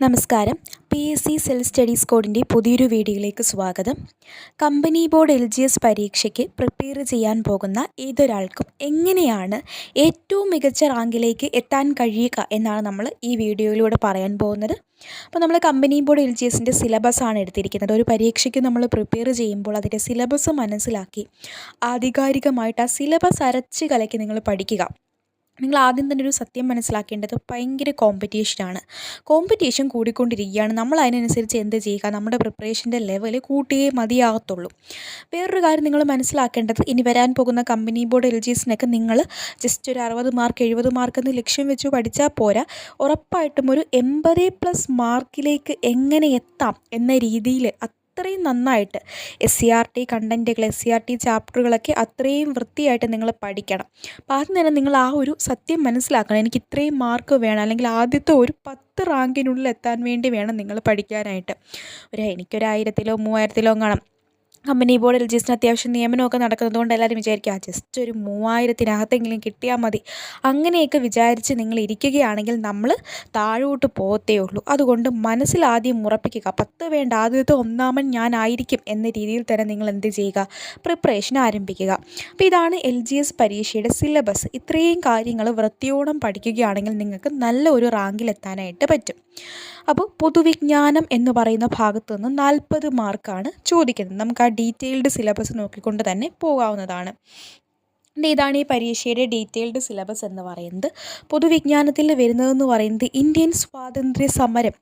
നമസ്കാരം. P S C self studies കോഡിന്റെ പുതിയൊരു വീഡിയോയിലേക്ക് സ്വാഗതം. Company board L G S പരീക്ഷയ്ക്ക് പ്രിപ്പയർ ചെയ്യാൻ പോകുന്ന ഏതൊരാൾക്കും എങ്ങനെയാണ് ഏറ്റവും മികച്ച റാങ്കിലേക്ക് എത്താൻ കഴിയുക എന്നാണ് നമ്മൾ ഈ വീഡിയോയിലൂടെ പറയാൻ പോകുന്നത്. അപ്പോൾ നമ്മൾ കമ്പനി ബോർഡ് എൽ ജി എസിന്റെ സിലബസാണ് എടുത്തിരിക്കുന്നത്. ഒരു പരീക്ഷയ്ക്ക് നമ്മൾ പ്രിപ്പയർ ചെയ്യുമ്പോൾ അതിന്റെ സിലബസ് മനസ്സിലാക്കി ആധികാരികമായിട്ട് ആ സിലബസ് അരച്ച് കലക്കി നിങ്ങൾ പഠിക്കുക. നിങ്ങൾ ആദ്യം തന്നെ ഒരു സത്യം മനസ്സിലാക്കേണ്ടത് ഭയങ്കര കോമ്പറ്റീഷനാണ് കോമ്പറ്റീഷൻ കൂടിക്കൊണ്ടിരിക്കുകയാണ്. നമ്മൾ അതിനനുസരിച്ച് എന്ത് ചെയ്യുക? നമ്മുടെ പ്രിപ്പറേഷന്റെ ലെവൽ കൂട്ടിയേ മതിയാകത്തുള്ളൂ. വേറൊരു കാര്യം നിങ്ങൾ മനസ്സിലാക്കേണ്ടത് ഇനി വരാൻ പോകുന്ന കമ്പനി ബോർഡ് എൽ ജി എസിനൊക്കെ നിങ്ങൾ ജസ്റ്റ് ഒരു അറുപത് മാർക്ക് എഴുപത് മാർക്ക് എന്ന് ലക്ഷ്യം വെച്ച് പഠിച്ചാൽ പോരാ. ഉറപ്പായിട്ടും ഒരു എൺപത് പ്ലസ് മാർക്കിലേക്ക് എങ്ങനെ എത്താം എന്ന രീതിയിൽ അത്രയും നന്നായിട്ട് എസ് സി ആർ ടി കണ്ടന്റുകൾ എസ് സി ആർ ടി ചാപ്റ്ററുകളൊക്കെ അത്രയും വൃത്തിയായിട്ട് നിങ്ങൾ പഠിക്കണം. അപ്പോൾ ആദ്യം തന്നെ നിങ്ങൾ ആ ഒരു സത്യം മനസ്സിലാക്കണം. എനിക്ക് ഇത്രയും മാർക്ക് വേണം. അല്ലെങ്കിൽ ആദ്യത്തെ ഒരു പത്ത് റാങ്കിനുള്ളിൽ എത്താൻ വേണ്ടി വേണം നിങ്ങൾ പഠിക്കാനായിട്ട്. ഒരു എനിക്കൊരു ആയിരത്തിലോ മൂവായിരത്തിലോ കാണാം കമ്പനി ബോർഡ് എൽ ജി അത്യാവശ്യം നിയമനമൊക്കെ നടക്കുന്നത് കൊണ്ട് എല്ലാവരും വിചാരിക്കുക ജസ്റ്റ് ഒരു മൂവായിരത്തിനകത്തെങ്കിലും കിട്ടിയാൽ മതി. അങ്ങനെയൊക്കെ വിചാരിച്ച് നിങ്ങൾ ഇരിക്കുകയാണെങ്കിൽ നമ്മൾ താഴോട്ട് പോകത്തേ ഉള്ളൂ. അതുകൊണ്ട് മനസ്സിലാദ്യം ഉറപ്പിക്കുക പത്ത് വേണ്ട ആദ്യത്തെ ഒന്നാമൻ ഞാനായിരിക്കും എന്ന രീതിയിൽ തന്നെ നിങ്ങൾ എന്ത് ചെയ്യുക? പ്രിപ്പറേഷൻ ആരംഭിക്കുക. അപ്പോൾ ഇതാണ് എൽ ജി എസ് പരീക്ഷയുടെ സിലബസ്. ഇത്രയും കാര്യങ്ങൾ വൃത്തിയോളം പഠിക്കുകയാണെങ്കിൽ നിങ്ങൾക്ക് നല്ല ഒരു റാങ്കിലെത്താനായിട്ട് പറ്റും. അപ്പോൾ പൊതുവിജ്ഞാനം എന്ന് പറയുന്ന ഭാഗത്തു നിന്ന് നാൽപ്പത് മാർക്കാണ് ചോദിക്കുന്നത്. നമുക്ക് ആ ഡീറ്റെയിൽഡ് സിലബസ് നോക്കിക്കൊണ്ട് തന്നെ പോകാവുന്നതാണ്. ഇതാണ് ഈ പരീക്ഷയുടെ ഡീറ്റെയിൽഡ് സിലബസ് എന്ന് പറയുന്നത്. പൊതുവിജ്ഞാനത്തിൽ വരുന്നതെന്ന് പറയുന്നത് ഇന്ത്യൻ സ്വാതന്ത്ര്യ സമരം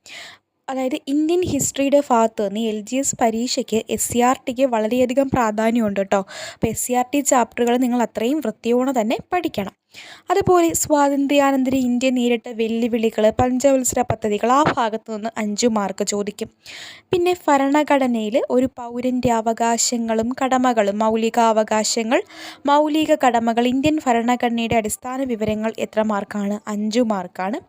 അതായത് ഇന്ത്യൻ ഹിസ്റ്ററിയുടെ ഭാഗത്ത് നിന്ന് എൽ ജി എസ് പരീക്ഷയ്ക്ക് എസ് സി ആർ ടിക്ക് വളരെയധികം പ്രാധാന്യമുണ്ട് കേട്ടോ. അപ്പോൾ എസ് സി ആർ ടി ചാപ്റ്ററുകൾ നിങ്ങൾ അത്രയും വൃത്തിയോടെ തന്നെ പഠിക്കണം. അതുപോലെ സ്വാതന്ത്ര്യാനന്തര ഇന്ത്യ നേരിട്ട വെല്ലുവിളികൾ പഞ്ചവത്സര പദ്ധതികൾ ആ ഭാഗത്തു നിന്ന് അഞ്ചു മാർക്ക് ചോദിക്കും. പിന്നെ ഭരണഘടനയിൽ ഒരു പൗരന്റെ അവകാശങ്ങളും കടമകളും മൗലിക അവകാശങ്ങൾ മൗലിക കടമകൾ ഇന്ത്യൻ ഭരണഘടനയുടെ അടിസ്ഥാന വിവരങ്ങൾ എത്ര മാർക്കാണ് അഞ്ചു മാർക്കാണ്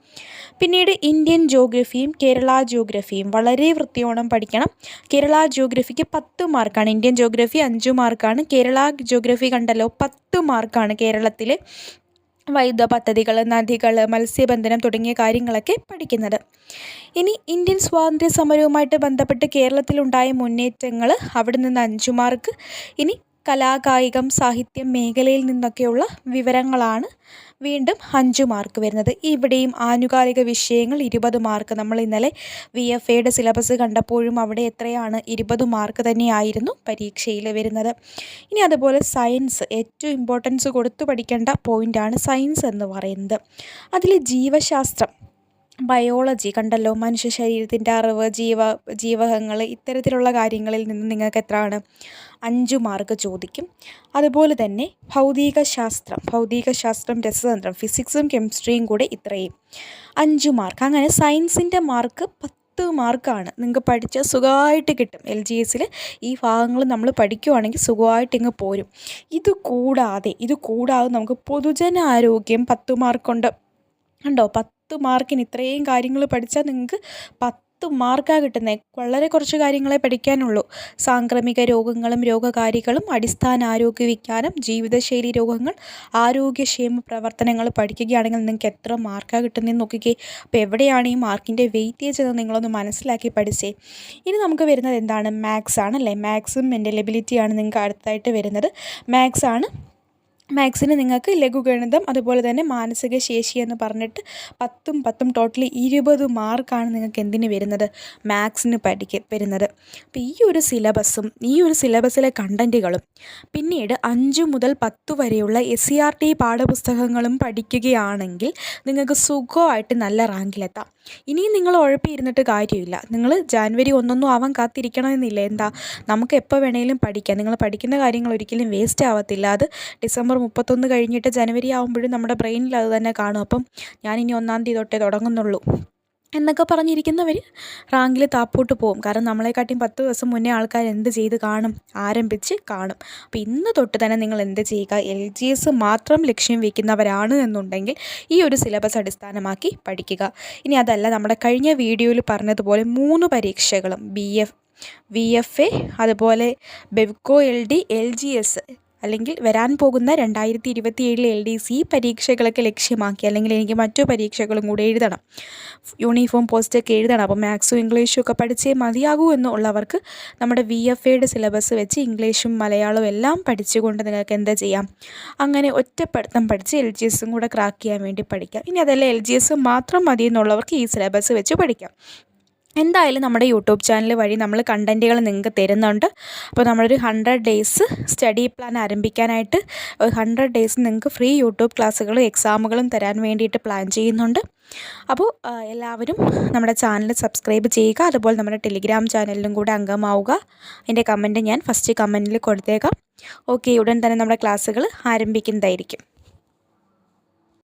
പിന്നീട് ഇന്ത്യൻ ജോഗ്രഫിയും കേരള ജോഗ്രഫിയും വളരെ വൃത്തിയോണം പഠിക്കണം. കേരള ജോഗ്രഫിക്ക് പത്ത് മാർക്കാണ് ഇന്ത്യൻ ജോഗ്രഫി അഞ്ചു മാർക്കാണ് കേരള ജോഗ്രഫി കണ്ടല്ലോ പത്ത് മാർക്കാണ് കേരളത്തിലെ. വൈദ്യുത പദ്ധതികൾ നദികൾ മത്സ്യബന്ധനം തുടങ്ങിയ കാര്യങ്ങളൊക്കെ പഠിക്കുന്നത്. ഇനി ഇന്ത്യൻ സ്വാതന്ത്ര്യ സമരവുമായിട്ട് ബന്ധപ്പെട്ട് കേരളത്തിലുണ്ടായ മുന്നേറ്റങ്ങൾ അവിടെ നിന്ന് അഞ്ചു മാർക്ക് ഇനി കലാകായികം സാഹിത്യം മേഖലയിൽ നിന്നൊക്കെയുള്ള വിവരങ്ങളാണ് വീണ്ടും അഞ്ച് മാർക്ക് വരുന്നത്. ഇവിടെയും ആനുകാലിക വിഷയങ്ങൾ ഇരുപത് മാർക്ക്. നമ്മൾ ഇന്നലെ വി എഫ് എയുടെ സിലബസ് കണ്ടപ്പോഴും അവിടെ എത്രയാണ്? ഇരുപത് മാർക്ക് തന്നെയായിരുന്നു പരീക്ഷയിൽ വരുന്നത്. ഇനി അതുപോലെ സയൻസ് ഏറ്റവും ഇമ്പോർട്ടൻസ് കൊടുത്തു പഠിക്കേണ്ട പോയിന്റാണ് സയൻസ് എന്ന് പറയുന്നത്. അതിൽ ജീവശാസ്ത്രം ബയോളജി കണ്ടല്ലോ മനുഷ്യ ശരീരത്തിന്റെ അറിവ് ജീവ ജീവകങ്ങൾ ഇത്തരത്തിലുള്ള കാര്യങ്ങളിൽ നിന്ന് നിങ്ങൾക്ക് എത്രയാണ്? അഞ്ച് മാർക്ക് ചോദിക്കും. അതുപോലെ തന്നെ ഭൗതിക ശാസ്ത്രം ഭൗതിക ശാസ്ത്രം രസതന്ത്രം ഫിസിക്സും കെമിസ്ട്രിയും കൂടെ ഇത്രയും. അഞ്ച് മാർക്ക് അങ്ങനെ സയൻസിന്റെ മാർക്ക് പത്ത് മാർക്കാണ് നിങ്ങൾക്ക് പഠിച്ച സുഖമായിട്ട് കിട്ടും. എൽ ജി എസിൽ ഈ ഭാഗങ്ങൾ നമ്മൾ പഠിക്കുവാണെങ്കിൽ സുഖമായിട്ട് ഇങ്ങ് പോരും. ഇത് കൂടാതെ ഇത് കൂടാതെ നമുക്ക് പൊതുജനാരോഗ്യം പത്ത് മാർക്കുണ്ട് ഉണ്ടോ. പത്ത് പത്ത് മാർക്കിന് ഇത്രയും കാര്യങ്ങൾ പഠിച്ചാൽ നിങ്ങൾക്ക് പത്ത് മാർക്കാണ് കിട്ടുന്നത് വളരെ കുറച്ച് കാര്യങ്ങളെ പഠിക്കാനുള്ളൂ. സാംക്രമിക രോഗങ്ങളും രോഗകാരികളും അടിസ്ഥാന ആരോഗ്യ വിജ്ഞാനം ജീവിതശൈലി രോഗങ്ങൾ ആരോഗ്യക്ഷേമ പ്രവർത്തനങ്ങൾ പഠിക്കുകയാണെങ്കിൽ നിങ്ങൾക്ക് എത്ര മാർക്കാണ് കിട്ടുന്നതെന്ന് നോക്കിക്കേ. അപ്പോൾ എവിടെയാണ് ഈ മാർക്കിന്റെ വെയിറ്റേജ് എന്ന് നിങ്ങളൊന്ന് മനസ്സിലാക്കി പഠിച്ചേ. ഇനി നമുക്ക് വരുന്നത് എന്താണ്? മാത്സ് ആണ് അല്ലേ? മാത്സും മെന്റലബിലിറ്റിയാണ് നിങ്ങൾക്ക് അടുത്തായിട്ട് വരുന്നത്. മാത്സ് ആണ് മാത്സിന് നിങ്ങൾക്ക് ലഘുഗണിതം അതുപോലെ തന്നെ മാനസിക ശേഷി എന്ന് പറഞ്ഞിട്ട് പത്തും പത്തും ടോട്ടലി ഇരുപത് മാർക്കാണ് നിങ്ങൾക്ക് എന്തിന് വരുന്നത്? മാത്സിന് പഠിക്ക വരുന്നത്. അപ്പോൾ ഈ ഒരു സിലബസും ഈ ഒരു സിലബസിലെ കണ്ടന്റുകളും പിന്നീട് അഞ്ച് മുതൽ പത്ത് വരെയുള്ള എസ് സി ആർ ടി പാഠപുസ്തകങ്ങളും പഠിക്കുകയാണെങ്കിൽ നിങ്ങൾക്ക് സുഖമായിട്ട് നല്ല റാങ്കിലെത്താം. ഇനിയും നിങ്ങൾ ഉഴപ്പിയിരുന്നിട്ട് കാര്യമില്ല. നിങ്ങൾ ജാനുവരി ഒന്നൊന്നും ആവാൻ കാത്തിരിക്കണമെന്നില്ല. എന്താ? നമുക്ക് എപ്പോൾ വേണേലും പഠിക്കാം. നിങ്ങൾ പഠിക്കുന്ന കാര്യങ്ങൾ ഒരിക്കലും വേസ്റ്റ് ആവത്തില്ല. അത് ഡിസംബർ മുപ്പത്തൊന്ന് കഴിഞ്ഞിട്ട് ജനുവരി ആകുമ്പോഴും നമ്മുടെ ബ്രെയിനിൽ അത് തന്നെ കാണും. അപ്പം ഞാനിനി ഒന്നാം തീയതി തൊട്ടേ തുടങ്ങുന്നുള്ളൂ. എന്നൊക്കെ പറഞ്ഞിരിക്കുന്നവർ റാങ്കിൽ താപ്പോട്ട് പോകും. കാരണം നമ്മളെക്കാട്ടിയും പത്ത് ദിവസം മുന്നേ ആൾക്കാർ എന്ത് ചെയ്ത് കാണും? ആരംഭിച്ച് കാണും. അപ്പോൾ ഇന്ന് തൊട്ട് തന്നെ നിങ്ങൾ എന്ത് ചെയ്യുക? എൽ ജി എസ് മാത്രം ലക്ഷ്യം വയ്ക്കുന്നവരാണ് എന്നുണ്ടെങ്കിൽ ഈ ഒരു സിലബസ് അടിസ്ഥാനമാക്കി പഠിക്കുക. ഇനി അതല്ല നമ്മുടെ കഴിഞ്ഞ വീഡിയോയിൽ പറഞ്ഞതുപോലെ മൂന്ന് പരീക്ഷകളും B F V F A അതുപോലെ Bevco L D L G S അല്ലെങ്കിൽ വരാൻ പോകുന്ന രണ്ടായിരത്തി ഇരുപത്തി ഏഴിലെ എൽ ഡി സി പരീക്ഷകളൊക്കെ ലക്ഷ്യമാക്കി അല്ലെങ്കിൽ എനിക്ക് മറ്റു പരീക്ഷകളും കൂടെ എഴുതണം. യൂണിഫോം പോസ്റ്റൊക്കെ എഴുതണം. അപ്പോൾ മാത്സും ഇംഗ്ലീഷും ഒക്കെ പഠിച്ചേ മതിയാകൂ എന്നുള്ളവർക്ക് നമ്മുടെ വി എഫ് എയുടെ സിലബസ് വെച്ച് ഇംഗ്ലീഷും മലയാളവും എല്ലാം പഠിച്ചുകൊണ്ട് നിങ്ങൾക്ക് എന്താ ചെയ്യാം? അങ്ങനെ ഒറ്റപ്പെടുത്തം പഠിച്ച് എൽ ജി എസും കൂടെ ക്രാക്ക് ചെയ്യാൻ വേണ്ടി പഠിക്കാം. ഇനി അതല്ല എൽ ജി എസ് മാത്രം മതി എന്നുള്ളവർക്ക് ഈ സിലബസ് വെച്ച് പഠിക്കാം. എന്തായാലും നമ്മുടെ യൂട്യൂബ് ചാനൽ വഴി നമ്മൾ കണ്ടന്റുകൾ നിങ്ങൾക്ക് തരുന്നുണ്ട്. അപ്പോൾ നമ്മളൊരു ഹൺഡ്രഡ് ഡേയ്സ് സ്റ്റഡി പ്ലാൻ ആരംഭിക്കാനായിട്ട് ഹൺഡ്രഡ് ഡേയ്സ് നിങ്ങൾക്ക് ഫ്രീ യൂട്യൂബ് ക്ലാസ്സുകളും എക്സാമുകളും തരാൻ വേണ്ടിയിട്ട് പ്ലാൻ ചെയ്യുന്നുണ്ട്. അപ്പോൾ എല്ലാവരും നമ്മുടെ ചാനൽ സബ്സ്ക്രൈബ് ചെയ്യുക. അതുപോലെ നമ്മുടെ ടെലിഗ്രാം ചാനലിലും കൂടെ അംഗമാവുക. അതിന്റെ കമന്റ് ഞാൻ ഫസ്റ്റ് കമന്റിൽ കൊടുത്തേക്കാം. ഓക്കെ ഉടൻ തന്നെ നമ്മുടെ ക്ലാസ്സുകൾ ആരംഭിക്കുന്നതായിരിക്കും.